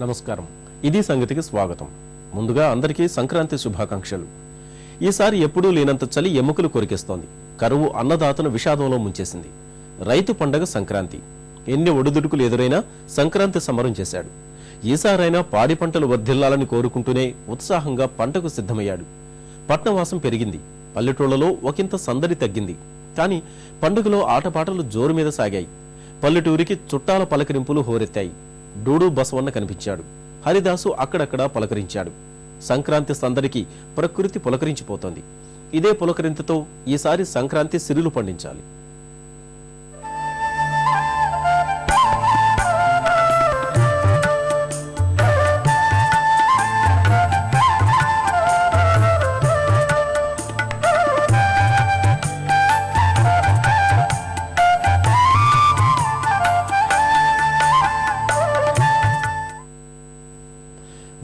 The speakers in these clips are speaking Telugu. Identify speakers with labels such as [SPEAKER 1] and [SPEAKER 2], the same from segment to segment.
[SPEAKER 1] నమస్కారం. ఇది సంగతికి స్వాగతం. ముందుగా అందరికీ సంక్రాంతి శుభాకాంక్షలు. ఈసారి ఎప్పుడూ లేనంత చలి ఎముకలు కొరికేస్తోంది. కరువు అన్నదాతను విషాదంలో ముంచేసింది. రైతు పండగ సంక్రాంతి. ఎన్ని ఒడిదుడుకులు ఎదురైనా సంక్రాంతి సమరం చేశాడు. ఈసారైనా పాడి పంటలు వర్ధిల్లాలని కోరుకుంటూనే ఉత్సాహంగా పంటకు సిద్ధమయ్యాడు. పట్నవాసం పెరిగింది. పల్లెటూళ్ళలో ఒకంత సందడి తగ్గింది. కానీ పండుగలో ఆటపాటలు జోరు మీద సాగాయి. పల్లెటూరికి చుట్టాల పలకరింపులు హోరెత్తాయి. డూడు బసవన్న కనిపించాడు. హరిదాసు అక్కడక్కడా పలకరించాడు. సంక్రాంతి సందడికి ప్రకృతి పులకరించిపోతోంది. ఇదే పులకరింతతో ఈసారి సంక్రాంతి సిరులు పండించాలి.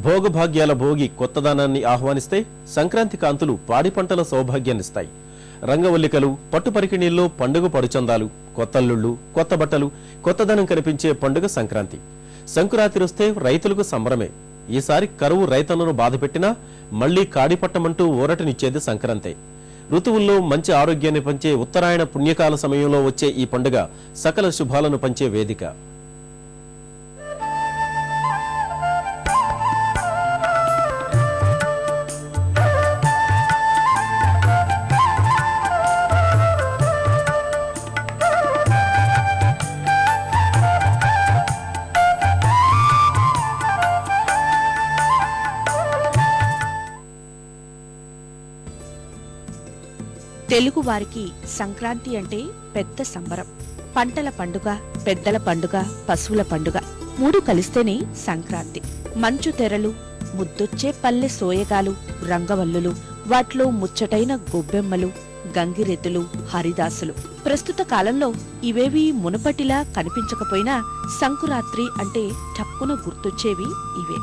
[SPEAKER 1] భోగభాగ్యాల భోగి కొత్తదనాన్ని ఆహ్వానిస్తే సంక్రాంతి కాంతులు పాడి పంటల సౌభాగ్యాన్నిస్తాయి. రంగవల్లికలు పట్టు పరికిణీల్లో పండుగ పడుచందాలు కొత్తల్లుళ్ళు కొత్త బట్టలు కొత్తదనం కనిపించే పండుగ సంక్రాంతి. సంక్రాంతి వస్తే రైతులకు సంబరమే. ఈసారి కరువు రైతన్నను బాధపెట్టినా మళ్ళీ కాడిపట్టమంటూ ఊరటనిచ్చేది సంక్రాంతే. ఋతువుల్లో మంచి ఆరోగ్యాన్ని పంచే ఉత్తరాయణ పుణ్యకాల సమయంలో వచ్చే ఈ పండుగ సకల శుభాలను పంచే వేదిక.
[SPEAKER 2] తెలుగు వారికి సంక్రాంతి అంటే పెద్ద సంబరం. పంటల పండుగ పెద్దల పండుగ పశువుల పండుగ మూడు కలిస్తేనే సంక్రాంతి. మంచు తెరలు ముద్దొచ్చే పల్లె సోయగాలు రంగవల్లులు వాటిలో ముచ్చటైన గొబ్బెమ్మలు గంగిరెద్దులు హరిదాసులు. ప్రస్తుత కాలంలో ఇవేవి మునుపటిలా కనిపించకపోయినా సంకురాత్రి అంటే టక్కున గుర్తొచ్చేవి ఇవే.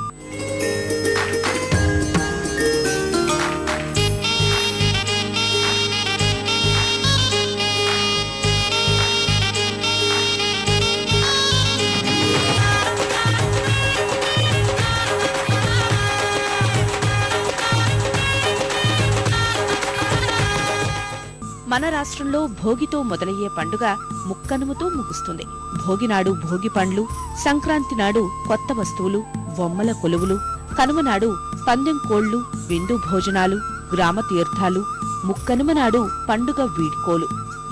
[SPEAKER 2] మన రాష్ట్రంలో భోగితో మొదలయ్యే పండుగ ముక్కనుముతో ముగుస్తుంది. భోగినాడు భోగి పండ్లు సంక్రాంతి నాడు కొత్త వస్తువులు బొమ్మల కొలువులు కనుమనాడు పందెం కోళ్ళు విందు భోజనాలు గ్రామ తీర్థాలు ముక్కనుమనాడు పండుగ వీడ్కోలు.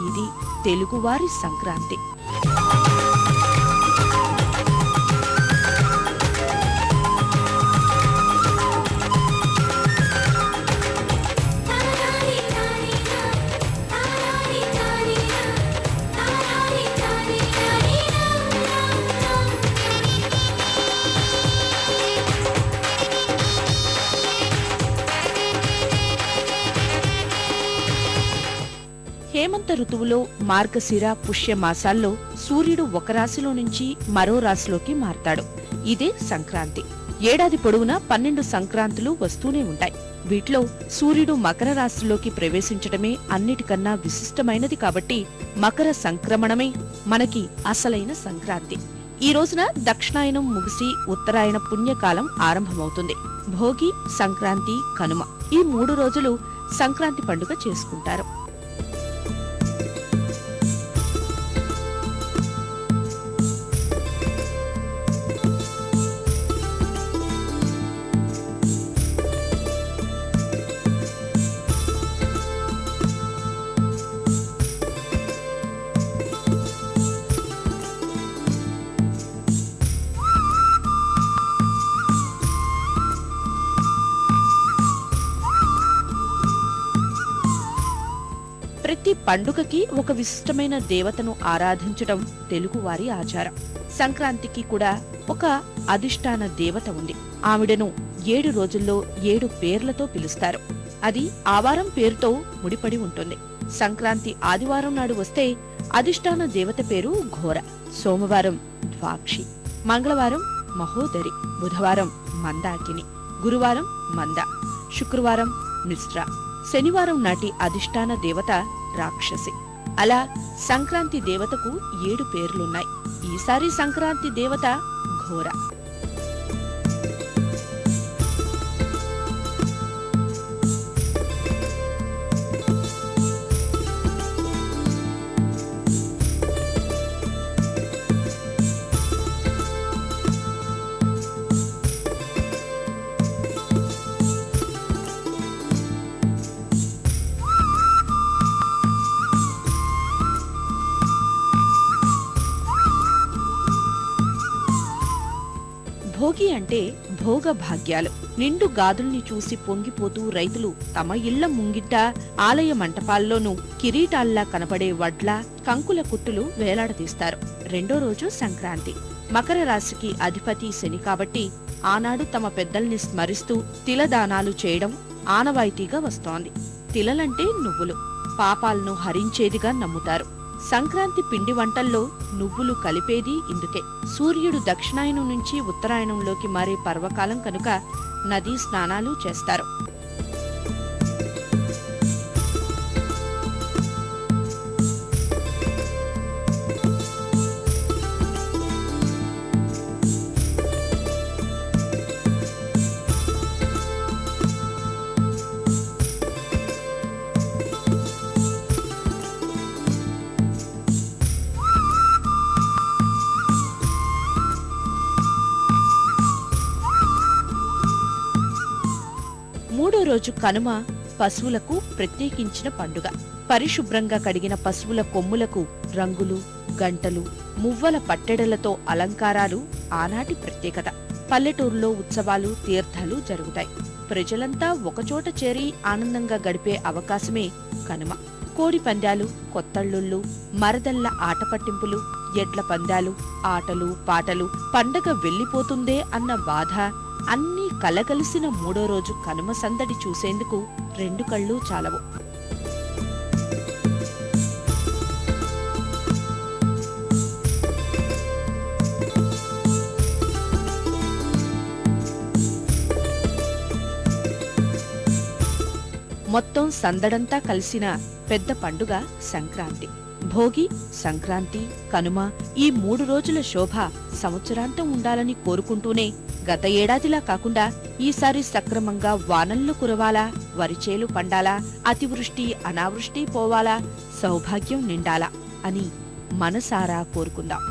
[SPEAKER 2] ఇది తెలుగువారి సంక్రాంతి. హేమంత ఋతువులో మార్గశిర పుష్య మాసాల్లో సూర్యుడు ఒక రాశిలో నుంచి మరో రాశిలోకి మారతాడు. ఇదే సంక్రాంతి. ఏడాది పొడవునా పన్నెండు సంక్రాంతులు వస్తూనే ఉంటాయి. వీటిలో సూర్యుడు మకర రాశిలోకి ప్రవేశించడమే అన్నిటికన్నా విశిష్టమైనది కాబట్టి మకర సంక్రమణమే మనకి అసలైన సంక్రాంతి. ఈ రోజున దక్షిణాయనం ముగిసి ఉత్తరాయణ పుణ్యకాలం ఆరంభమవుతుంది. భోగి సంక్రాంతి కనుమ ఈ మూడు రోజులు సంక్రాంతి పండుగ చేసుకుంటారు. ప్రతి పండుగకి ఒక విశిష్టమైన దేవతను ఆరాధించడం తెలుగువారి ఆచారం. సంక్రాంతికి కూడా ఒక అధిష్టాన దేవత ఉంది. ఆవిడను ఏడు రోజుల్లో ఏడు పేర్లతో పిలుస్తారు. అది ఆవారం పేరుతో ముడిపడి ఉంటుంది. సంక్రాంతి ఆదివారం నాడు వస్తే అధిష్టాన దేవత పేరు ఘోర. సోమవారం ద్వాక్షి. మంగళవారం మహోదరి. బుధవారం మందాకిని. గురువారం మంద. శుక్రవారం మిశ్ర. శనివారం నాటి అధిష్టాన దేవత రాక్షసి. అలా సంక్రాంతి దేవతకు ఏడు పేర్లున్నాయి. ఈసారి సంక్రాంతి దేవత ఘోర. భోగి అంటే భోగ భాగ్యాలు నిండు గాదుల్ని చూసి పొంగిపోతూ రైతులు తమ ఇళ్ళ ముంగిట ఆలయ మంటపాల్లోనూ కిరీటాల్లా కనపడే వడ్ల కంకుల కుట్టులు వేలాడదీస్తారు. రెండో రోజు సంక్రాంతి. మకర రాశికి అధిపతి శని కాబట్టి ఆనాడు తమ పెద్దల్ని స్మరిస్తూ తిలదానాలు చేయడం ఆనవాయితీగా వస్తోంది. తిలలంటే నువ్వులు. పాపాలను హరించేదిగా నమ్ముతారు. సంక్రాంతి పిండి వంటల్లో నువ్వులు కలిపేది ఇందుకే. సూర్యుడు దక్షిణాయనం నుంచి ఉత్తరాయణంలోకి మారే పర్వకాలం కనుక నదీ స్నానాలు చేస్తారు. రోజు కనుమ పశువులకు ప్రత్యేకించిన పండుగ. పరిశుభ్రంగా కడిగిన పశువుల కొమ్ములకు రంగులు గంటలు మువ్వల పట్టెడలతో అలంకారాలు ఆనాటి ప్రత్యేకత. పల్లెటూరులో ఉత్సవాలు తీర్థాలు జరుగుతాయి. ప్రజలంతా ఒకచోట చేరి ఆనందంగా గడిపే అవకాశమే కనుమ. కోడి పందాలు కొత్తళ్ళుళ్ళు మరదళ్ళ ఆట పట్టింపులు ఎడ్ల పందాలు ఆటలు పాటలు పండగ వెళ్ళిపోతుందే అన్న బాధ అన్నీ కలగలిసిన మూడో రోజు కనుమ సందడి చూసేందుకు రెండు కళ్ళు చాలవు. మొత్తం సందడంతా కలిసిన పెద్ద పండుగ సంక్రాంతి. భోగి సంక్రాంతి కనుమ ఈ మూడు రోజుల శోభ సంవత్సరాంతం ఉండాలని కోరుకుంటూనే గత ఏడాదిలా కాకుండా ఈసారి సక్రమంగా వానల్లు కురవాలా వరిచేలు పండాలా అతివృష్టి అనావృష్టి పోవాలా సౌభాగ్యం నిండాలా అని మనసారా కోరుకుందాం.